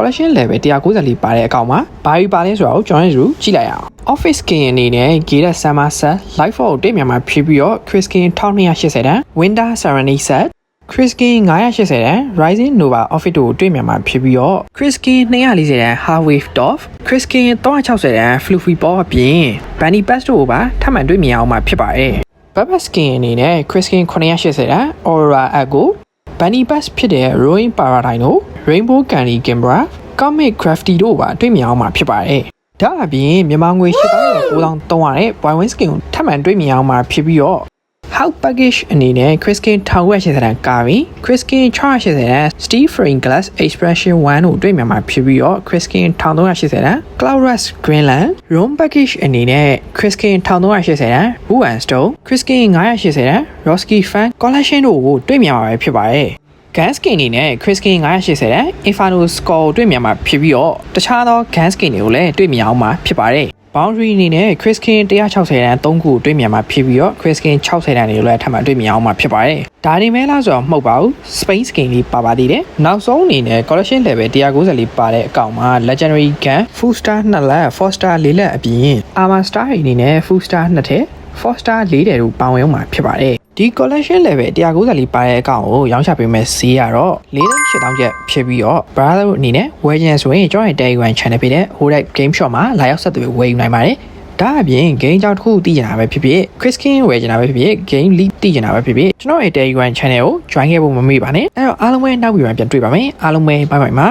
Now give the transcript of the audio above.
collection level 194ပါတဲ့အကောင့်မှာဘာကြီးပါလဲဆိုတာကိုကျွန်တော်တို့ကြည့်လိုက်အောင် office skin အနေနဲ့ Gated Summer Set Light for တိတ်မြန်မာဖြစ်ပြီးတော့ Chris Skin 1280တန်း Winter Serenity Set Chris Skin 980တန်း Rising Nova Outfit တို့တွေ့မြန်မာဖြစ်ပြီးတော့ Chris Skin 240တန်း Half Wave Top Chris Skin 360တန်း Fluffy Ball အပြင် Bunny Pass တို့ကိုပါထပ်မံတွေ့မြင်အောင်မှာဖြစ်ပါတယ် Baba Skin အနေနဲ့ Chris Skin 980တန်း Aura Echo Bunny Pass ဖြစ်တဲ့ Ruin Paradise တို့ Rainbow Candy Camera Comic Crafty တို့ပါတွေ့မြင်အောင်မှာဖြစ်ပါတယ်ဒါအပြင်မြန်မာငွေ8900ရတဲ့ Boy Win Skin ကိုထပ်မံတွေ့မြင်အောင်မှာဖြစ်ပြီးတော့ How package အနေနဲ့ Criskin 1080တန်းကာပြီး Criskin 680တန်း Steel Frame Glass Expression 1ကိုတွေ့မြန်မာဖြစ်ပြီးတော့ Criskin 1380တန်း Cloud Rush Greenland Room package အနေနဲ့ Criskin 1380တန်း Woo and Stone Criskin 980တန်း Roski Fan Collection တို့ကိုတွေ့မြမှာပဲဖြစ်ပါတယ် gun skin အနေနဲ့ Chris skin 980တန်း Inferno score ကိုတွေ့မြမှာဖြစ်ပြီးတော့တခြားသော gun skin တွေကိုလည်းတွေ့မြင်အောင်မှာဖြစ်ပါတယ် boundary အနေနဲ့ Chris skin 160တန်း3ခုကိုတွေ့မြင်မှာဖြစ်ပြီးတော့ Chris skin 60တန်းတွေကိုလည်းထပ်မံတွေ့မြင်အောင်မှာဖြစ်ပါတယ်ဒါနေမဲလားဆိုတော့မဟုတ်ပါဘူး space skin လေးပါပါသေးတယ်နောက်ဆုံးအနေနဲ့ collection level 194ပါတဲ့အကောင့်မှာ legendary gun full star 2လက် four star 4လက်အပြင် armor star အနေနဲ့ full star 2ထက် four star 4တယ်တို့ပါဝင်အောင်မှာဖြစ်ပါတယ်ဒီ collection level 194ပါတဲ့အကောင့်ကိုရောင်းချပေးမဲ့ဈေးကတော့48,000ကျပ်ဖြစ်ပြီးတော့ brother တို့အနေနဲ့ဝယ်ချင်ဆိုရင်ကျွန်တော်ရဲ့ Telegram channel ဖြစ်တဲ့ Hodai Game Shop မှာလာရောက်ဆက်သွယ်ဝယ်ယူနိုင်ပါတယ်ဒါအပြင် game ကြောင်းတစ်ခုသိချင်တာပဲဖြစ်ဖြစ် Chris King ဝယ်ချင်တာပဲဖြစ်ဖြစ် game league သိချင်တာပဲဖြစ်ဖြစ်ကျွန်တော်ရဲ့ Telegram channel ကို join ခဲ့ဖို့မမေ့ပါနဲ့အဲ့တော့အားလုံးပဲနောက်ပြီးမှပြန်တွေ့ပါမယ်အားလုံးပဲ bye bye ပါ